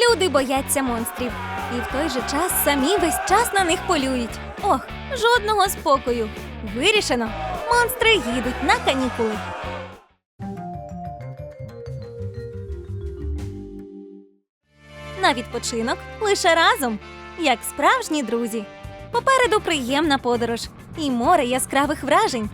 Люди бояться монстрів. І в той же час самі весь час на них полюють. Ох, жодного спокою. Вирішено. Монстри їдуть на канікули. На відпочинок лише разом, як справжні друзі. Попереду приємна подорож і море яскравих вражень.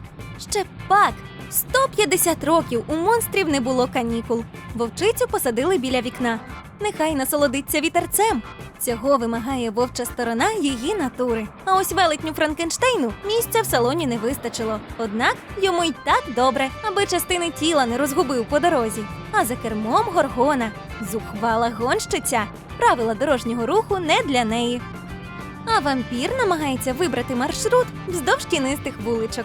Ще пак 150 років у монстрів не було канікул. Вовчицю посадили біля вікна. Нехай насолодиться вітерцем. Цього вимагає вовча сторона її натури. А ось велетню Франкенштейну місця в салоні не вистачило. Однак йому й так добре, аби частини тіла не розгубив по дорозі. А за кермом горгона зухвала гонщиця. Правила дорожнього руху не для неї. А вампір намагається вибрати маршрут вздовж тінистих вуличок.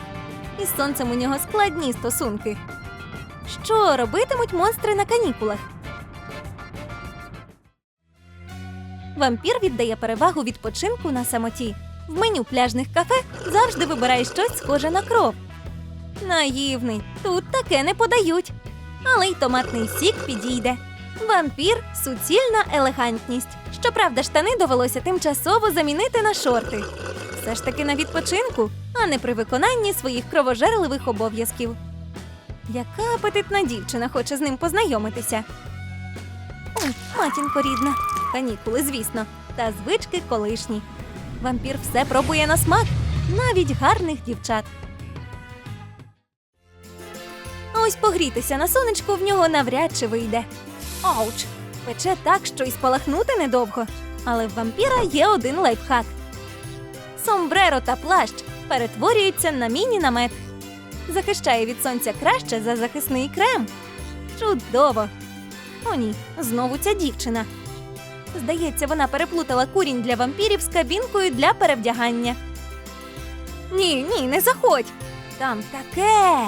Із сонцем у нього складні стосунки. Що робитимуть монстри на канікулах? Вампір віддає перевагу відпочинку на самоті. В меню пляжних кафе завжди вибирає щось схоже на кров. Наївний, тут таке не подають. Але й томатний сік підійде. Вампір суцільна елегантність. Щоправда, штани довелося тимчасово замінити на шорти. Все ж таки на відпочинку, а не при виконанні своїх кровожерливих обов'язків. Яка апетитна дівчина хоче з ним познайомитися? Ой, матінко рідна. Канікули, звісно, та звички колишні. Вампір все пробує на смак, навіть гарних дівчат. А ось погрітися на сонечку в нього навряд чи вийде. Ауч! Пече так, що й спалахнути недовго. Але в вампіра є один лайфхак. Сомбреро та плащ перетворюються на міні-намет. Захищає від сонця краще за захисний крем. Чудово! О ні, знову ця дівчина. Здається, вона переплутала курінь для вампірів з кабінкою для перевдягання. Ні, ні, не заходь. Там таке.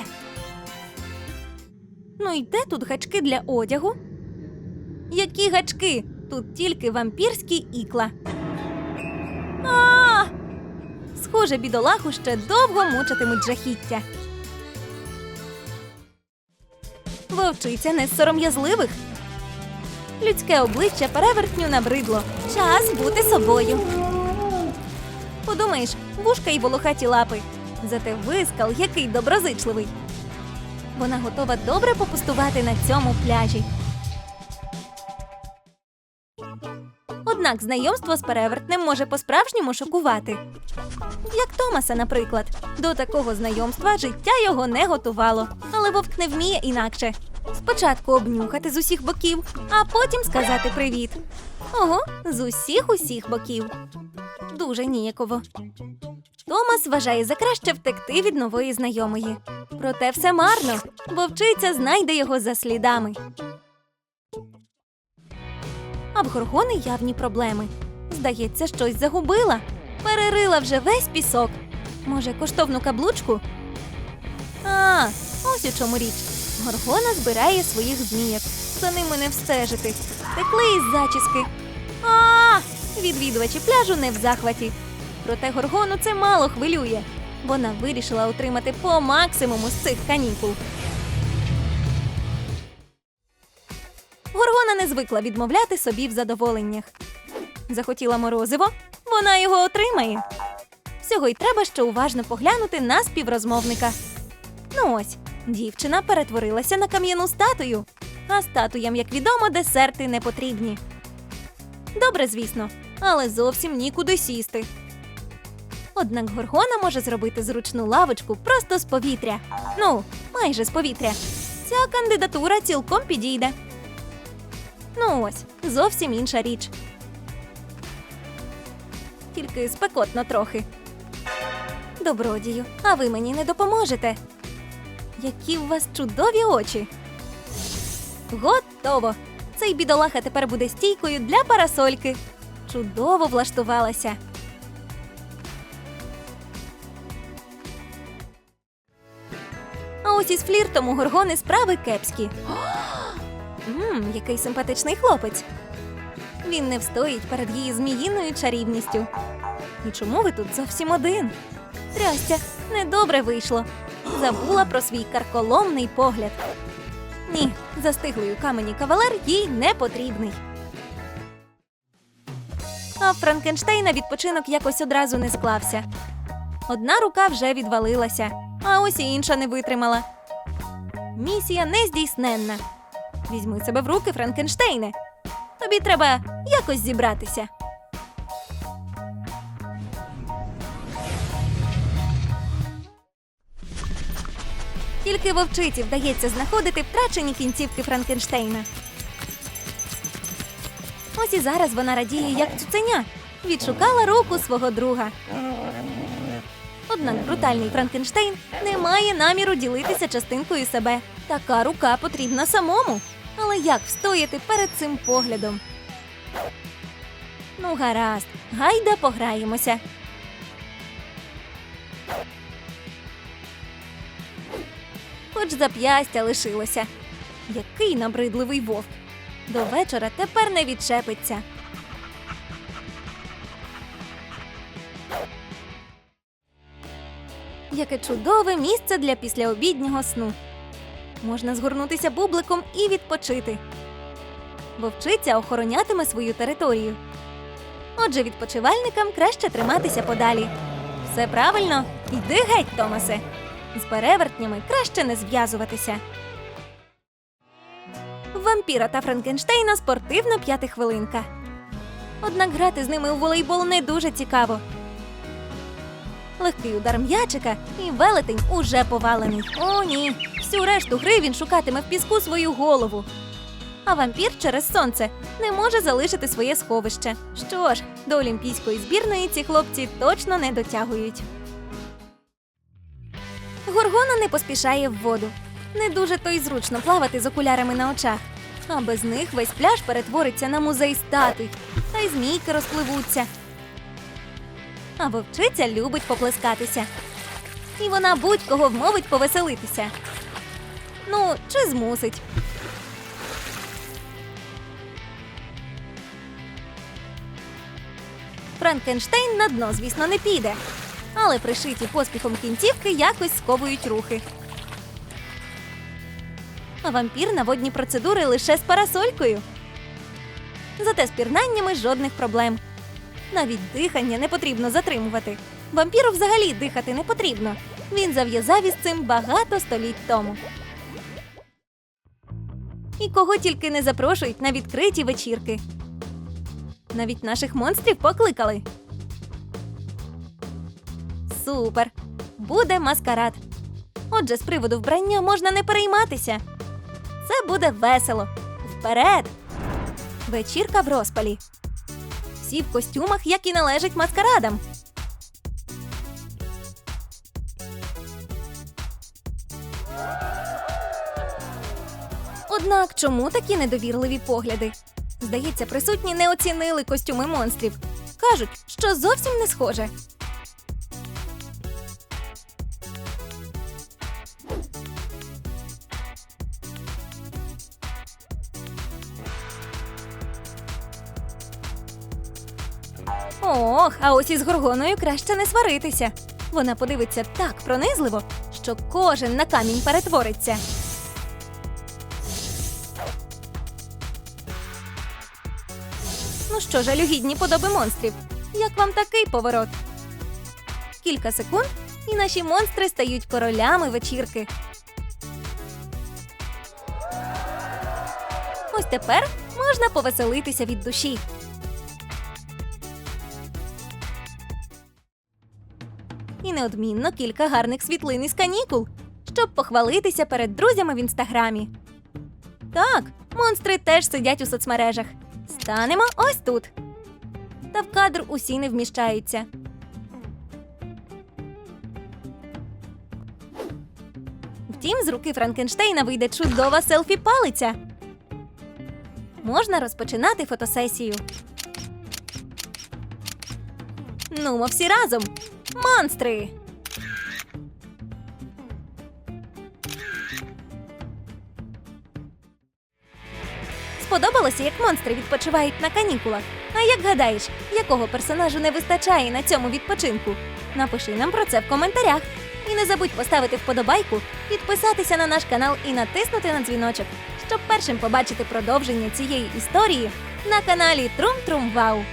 Ну і де тут гачки для одягу? Які гачки? Тут тільки вампірські ікла. А! Схоже, бідолаху ще довго мучитимуть жахіття. Вовчиця не з сором'язливих. Людське обличчя перевертню набридло. Час бути собою. Подумаєш, вушка й волохаті лапи. Зате вискал, який доброзичливий. Вона готова добре попустувати на цьому пляжі. Однак знайомство з перевертнем може по-справжньому шокувати. Як Томаса, наприклад. До такого знайомства життя його не готувало, але вовк не вміє інакше. Спочатку обнюхати з усіх боків, а потім сказати привіт. Ого, з усіх усіх боків. Дуже ніяково. Томас вважає за краще втекти від нової знайомої. Проте все марно. Вовчиця знайде його за слідами. А в Горгони явні проблеми. Здається, щось загубила. Перерила вже весь пісок. Може, коштовну каблучку? А, ось у чому річ. Горгона збирає своїх змієк. За ними не встежити. Текли із зачіски. А! Відвідувачі пляжу не в захваті. Проте Горгону це мало хвилює. Вона вирішила отримати по максимуму з цих канікул. Горгона не звикла відмовляти собі в задоволеннях. Захотіла морозиво, вона його отримає. Всього й треба ще уважно поглянути на співрозмовника. Ну ось, дівчина перетворилася на кам'яну статую, а статуям, як відомо, десерти не потрібні. Добре, звісно, але зовсім нікуди сісти. Однак Горгона може зробити зручну лавочку просто з повітря. Ну, майже з повітря. Ця кандидатура цілком підійде. Ну ось, зовсім інша річ. Тільки спекотно трохи. Добродію, а ви мені не допоможете. Які у вас чудові очі. Готово. Цей бідолаха тепер буде стійкою для парасольки. Чудово влаштувалася. А ось із фліртом у горгони справи кепські. Мм, який симпатичний хлопець. Він не встоїть перед її зміїною чарівністю. І чому ви тут зовсім один? Трястя, недобре вийшло. Забула про свій карколомний погляд. Ні, застиглий у камені кавалер їй не потрібний. А в Франкенштейна відпочинок якось одразу не склався. Одна рука вже відвалилася, а ось і інша не витримала. Місія нездійсненна. Візьми себе в руки, Франкенштейне. Тобі треба якось зібратися. Тільки вовчиці вдається знаходити втрачені кінцівки Франкенштейна. Ось і зараз вона радіє, як цуценя, відшукала руку свого друга. Однак брутальний Франкенштейн не має наміру ділитися частинкою себе. Така рука потрібна самому. Але як встояти перед цим поглядом? Ну, гаразд, гайда пограємося. Хоч зап'ястя лишилося. Який набридливий вовк. До вечора тепер не відчепиться. Яке чудове місце для післяобіднього сну. Можна згорнутися бубликом і відпочити. Вовчиця охоронятиме свою територію. Отже, відпочивальникам краще триматися подалі. Все правильно, йди геть, Томасе. З перевертнями краще не зв'язуватися. Вампіра та Франкенштейна спортивна п'ятихвилинка. Однак грати з ними у волейбол не дуже цікаво. Легкий удар м'ячика і велетень уже повалений. О, ні. Всю решту гри він шукатиме в піску свою голову. А вампір через сонце не може залишити своє сховище. Що ж, до олімпійської збірної ці хлопці точно не дотягують. Горгона не поспішає в воду. Не дуже то й зручно плавати з окулярами на очах. А без них весь пляж перетвориться на музей статуй, та й змійки розпливуться. А вовчиця любить поплескатися. І вона будь-кого вмовить повеселитися. Ну, чи змусить. Франкенштейн на дно, звісно, не піде. Але пришиті поспіхом кінцівки якось сковують рухи. А вампір на водні процедури лише з парасолькою. Зате з пірнаннями жодних проблем. Навіть дихання не потрібно затримувати. Вампіру взагалі дихати не потрібно. Він зав'язав із цим багато століть тому. І кого тільки не запрошують на відкриті вечірки. Навіть наших монстрів покликали. Супер! Буде маскарад. Отже, з приводу вбрання можна не перейматися. Це буде весело. Вперед! Вечірка в розпалі. Всі в костюмах, як і належить маскарадам. Однак чому такі недовірливі погляди? Здається, присутні не оцінили костюми монстрів. Кажуть, що зовсім не схоже. Ох, а ось із горгоною краще не сваритися. Вона подивиться так пронизливо, що кожен на камінь перетвориться. Ну що, жалюгідні подоби монстрів? Як вам такий поворот? Кілька секунд, і наші монстри стають королями вечірки. Ось тепер можна повеселитися від душі. Неодмінно кілька гарних світлин із канікул, щоб похвалитися перед друзями в інстаграмі. Так, монстри теж сидять у соцмережах. Станемо ось тут. Та в кадр усі не вміщаються. Втім, з руки Франкенштейна вийде чудова селфі-палиця. Можна розпочинати фотосесію. Нумо всі разом. Монстри! Сподобалося, як монстри відпочивають на канікулах. А як гадаєш, якого персонажу не вистачає на цьому відпочинку? Напиши нам про це в коментарях. І не забудь поставити вподобайку, підписатися на наш канал і натиснути на дзвіночок, щоб першим побачити продовження цієї історії на каналі Трум Трум Вау.